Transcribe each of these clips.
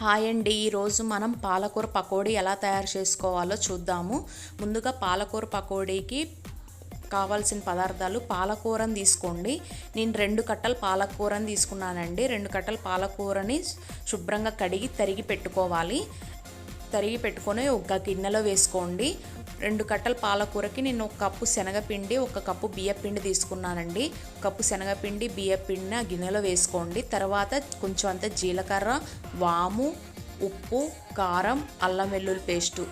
Hi అండి. ఈరోజు మనం పాలకూర పకోడీ ఎలా తయారు చేసుకోవాలో చూద్దాము. ముందుగా పాలకూర పకోడీకి కావాల్సిన పదార్థాలు పాలకూరని తీసుకోండి. నేను రెండు కట్టలు పాలకూరని తీసుకున్నానండి. రెండు కట్టలు పాలకూరని శుభ్రంగా కడిగి తరిగి పెట్టుకోవాలి. తరిగి పెట్టుకొని ఒక గిన్నెలో వేసుకోండి. రెండు కట్టల పాలకూరకి నేను ఒక కప్పు శనగపిండి ఒక కప్పు బియ్యపిండి తీసుకున్నానండి. ఒక కప్పు శనగపిండి బియ్యపిండిని ఆ గిన్నెలో వేసుకోండి. తర్వాత కొంచెం అంత జీలకర్ర వాము ఉప్పు కారం అల్లం వెల్లుల్లి పేస్టు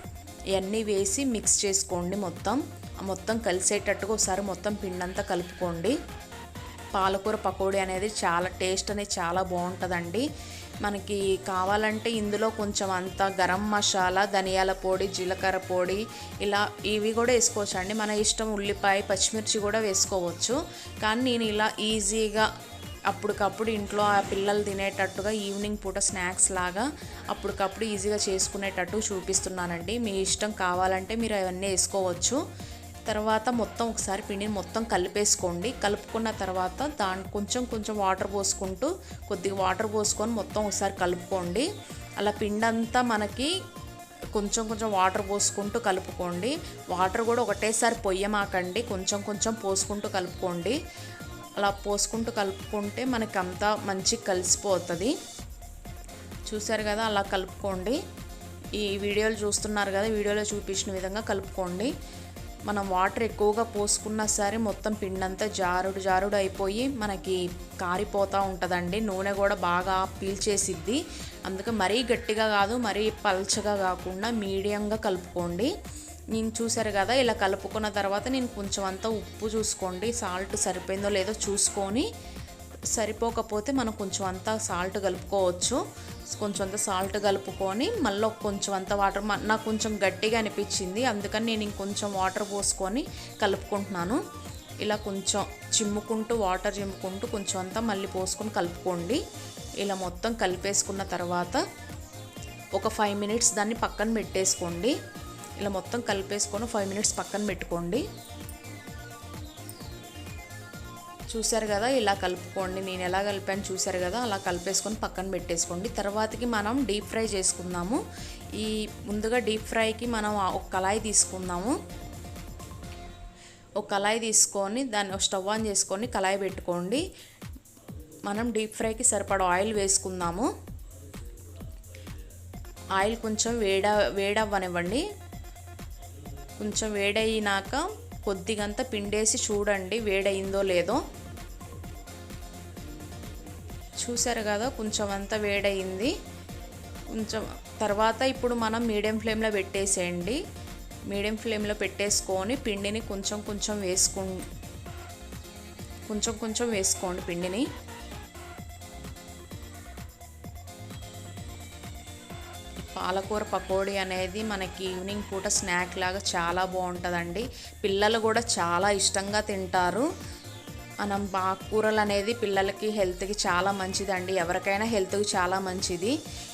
ఇవన్నీ వేసి మిక్స్ చేసుకోండి మొత్తం. మొత్తం కలిసేటట్టుగా ఒకసారి మొత్తం పిండి అంతా కలుపుకోండి. పాలకూర పకోడీ అనేది చాలా టేస్ట్ అనేది చాలా బాగుంటుందండి. మనకి కావాలంటే ఇందులో కొంచెం అంత గరం మసాలా ధనియాల పొడి జీలకర్ర పొడి ఇలా ఇవి కూడా వేసుకోవచ్చు అండి మన ఇష్టం ఉల్లిపాయ పచ్చిమిర్చి కూడా వేసుకోవచ్చు. కానీ నేను ఇలా ఈజీగా అప్పటికప్పుడు ఇంట్లో ఆ పిల్లలు తినేటట్టుగా ఈవినింగ్ పూట స్నాక్స్ లాగా అప్పటికప్పుడు ఈజీగా చేసుకునేటట్టు చూపిస్తున్నానండి. మీ ఇష్టం కావాలంటే మీరు అవన్నీ వేసుకోవచ్చు. తర్వాత మొత్తం ఒకసారి పిండిని మొత్తం కలిపేసుకోండి. కలుపుకున్న తర్వాత దాని కొంచెం కొంచెం వాటర్ పోసుకుంటూ కొద్దిగా వాటర్ పోసుకొని మొత్తం ఒకసారి కలుపుకోండి. అలా పిండి అంతా మనకి కొంచెం కొంచెం వాటర్ పోసుకుంటూ కలుపుకోండి. వాటర్ కూడా ఒకటేసారి పొయ్యమాకండి. కొంచెం కొంచెం పోసుకుంటూ కలుపుకోండి. అలా పోసుకుంటూ కలుపుకుంటే మనకి అంతా మంచి కలిసిపోతుంది. చూసారు కదా అలా కలుపుకోండి. ఈ వీడియోలు చూస్తున్నారు కదా వీడియోలో చూపించిన విధంగా కలుపుకోండి. మనం వాటర్ ఎక్కువగా పోసుకున్నా సరే మొత్తం పిండంతా జారుడు జారుడు అయిపోయి మనకి కారిపోతూ ఉంటుందండి. నూనె కూడా బాగా పీల్చేసిద్ది. అందుకే మరీ గట్టిగా కాదు మరీ పల్చగా కాకుండా మీడియంగా కలుపుకోండి. నేను చూశారు కదా ఇలా కలుపుకున్న తర్వాత నేను కొంచెం అంతా ఉప్పు చూసుకోండి. సాల్ట్ సరిపోయిందో లేదో చూసుకొని సరిపోకపోతే మనం కొంచెం అంతా సాల్ట్ కలుపుకోవచ్చు. కొంచెం అంత సాల్ట్ కలుపుకొని మళ్ళీ కొంచెం అంత వాటర్ నాకు కొంచెం గట్టిగా అనిపించింది. అందుకని నేను ఇంకొంచెం వాటర్ పోసుకొని కలుపుకుంటున్నాను. ఇలా కొంచెం చిమ్ముకుంటూ వాటర్ చిమ్ముకుంటూ కొంచెం అంతా మళ్ళీ పోసుకొని కలుపుకోండి. ఇలా మొత్తం కలిపేసుకున్న తర్వాత ఒక ఫైవ్ మినిట్స్ దాన్ని పక్కన పెట్టేసుకోండి. ఇలా మొత్తం కలిపేసుకొని ఫైవ్ మినిట్స్ పక్కన పెట్టుకోండి. చూశారు కదా ఇలా కలుపుకోండి నేను ఎలా కలిపాను చూశారు కదా అలా కలిపేసుకొని పక్కన పెట్టేసుకోండి. తర్వాతకి మనం డీప్ ఫ్రై చేసుకుందాము. ఈ ముందుగా డీప్ ఫ్రైకి మనం ఒక కళాయి తీసుకుందాము. ఒక కళాయి తీసుకొని దాన్ని స్టవ్ ఆన్ చేసుకొని కళాయి పెట్టుకోండి. మనం డీప్ ఫ్రైకి సరిపడా ఆయిల్ వేసుకుందాము. ఆయిల్ కొంచెం వేడ వేడవ్వనివ్వండి. కొంచెం వేడయినాక కొద్దిగంత పిండేసి చూడండి వేడయిందో లేదో. చూసారు కదా కొంచెం అంతా వేడయింది. కొంచెం తర్వాత ఇప్పుడు మనం మీడియం ఫ్లేమ్లో పెట్టేసేయండి. మీడియం ఫ్లేమ్లో పెట్టేసుకొని పిండిని కొంచెం కొంచెం వేసుకు కొంచెం కొంచెం వేసుకోండి పిండిని. పాలకూర పకోడీ అనేది మనకి ఈవినింగ్ పూట స్నాక్ లాగా చాలా బాగుంటుందండి. పిల్లలు కూడా చాలా ఇష్టంగా తింటారు. మనం ఆకుకూరలు అనేది పిల్లలకి హెల్త్కి చాలా మంచిదండి. ఎవరికైనా హెల్త్కి చాలా మంచిది.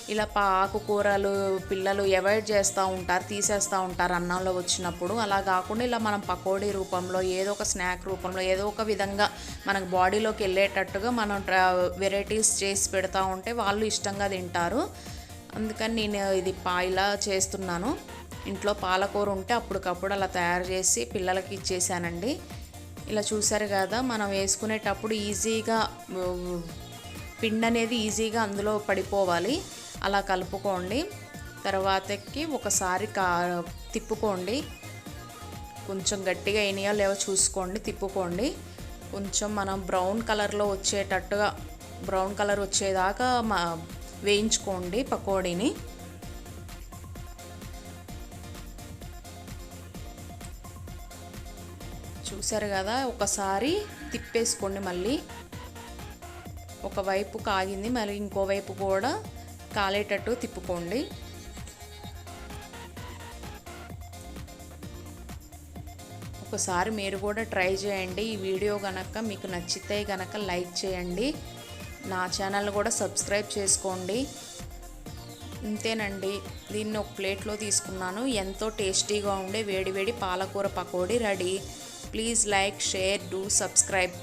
ఇలా ఆకుకూరలు పిల్లలు అవాయిడ్ చేస్తూ ఉంటారు తీసేస్తూ ఉంటారు అన్నంలో వచ్చినప్పుడు. అలా కాకుండా ఇలా మనం పకోడీ రూపంలో ఏదో ఒక స్నాక్ రూపంలో ఏదో ఒక విధంగా మనకు బాడీలోకి వెళ్ళేటట్టుగా మనం వెరైటీస్ చేసి పెడతా ఉంటే వాళ్ళు ఇష్టంగా తింటారు. అందుకని నేను ఇది ఇలా చేస్తున్నాను. ఇంట్లో పాలకూర ఉంటే అప్పటికప్పుడు అలా తయారు చేసి పిల్లలకి ఇచ్చేసానండి. ఇలా చూసారు కదా మనం వేసుకునేటప్పుడు ఈజీగా పిండి అనేది ఈజీగా అందులో పడిపోవాలి. అలా కలుపుకోండి. తర్వాతకి ఒకసారి కా తిప్పుకోండి. కొంచెం గట్టిగా అయినాయో లేవో చూసుకోండి తిప్పుకోండి. కొంచెం మనం బ్రౌన్ కలర్లో వచ్చేటట్టుగా బ్రౌన్ కలర్ వచ్చేదాకా మా వేయించుకోండి పకోడీని. చూసారు కదా ఒకసారి తిప్పేసుకోండి మళ్ళీ. ఒకవైపు కాగింది మళ్ళీ ఇంకోవైపు కూడా కాలేటట్టు తిప్పుకోండి. ఒకసారి మీరు కూడా ట్రై చేయండి. ఈ వీడియో కనుక మీకు నచ్చితే కనుక లైక్ చేయండి. నా ఛానల్ కూడా సబ్స్క్రైబ్ చేసుకోండి. ఇంతేనండి. దీన్ని ఒక ప్లేట్లో తీసుకున్నాను. ఎంతో టేస్టీగా ఉండే వేడి వేడి పాలకూర pakodi ready. Please like share do subscribe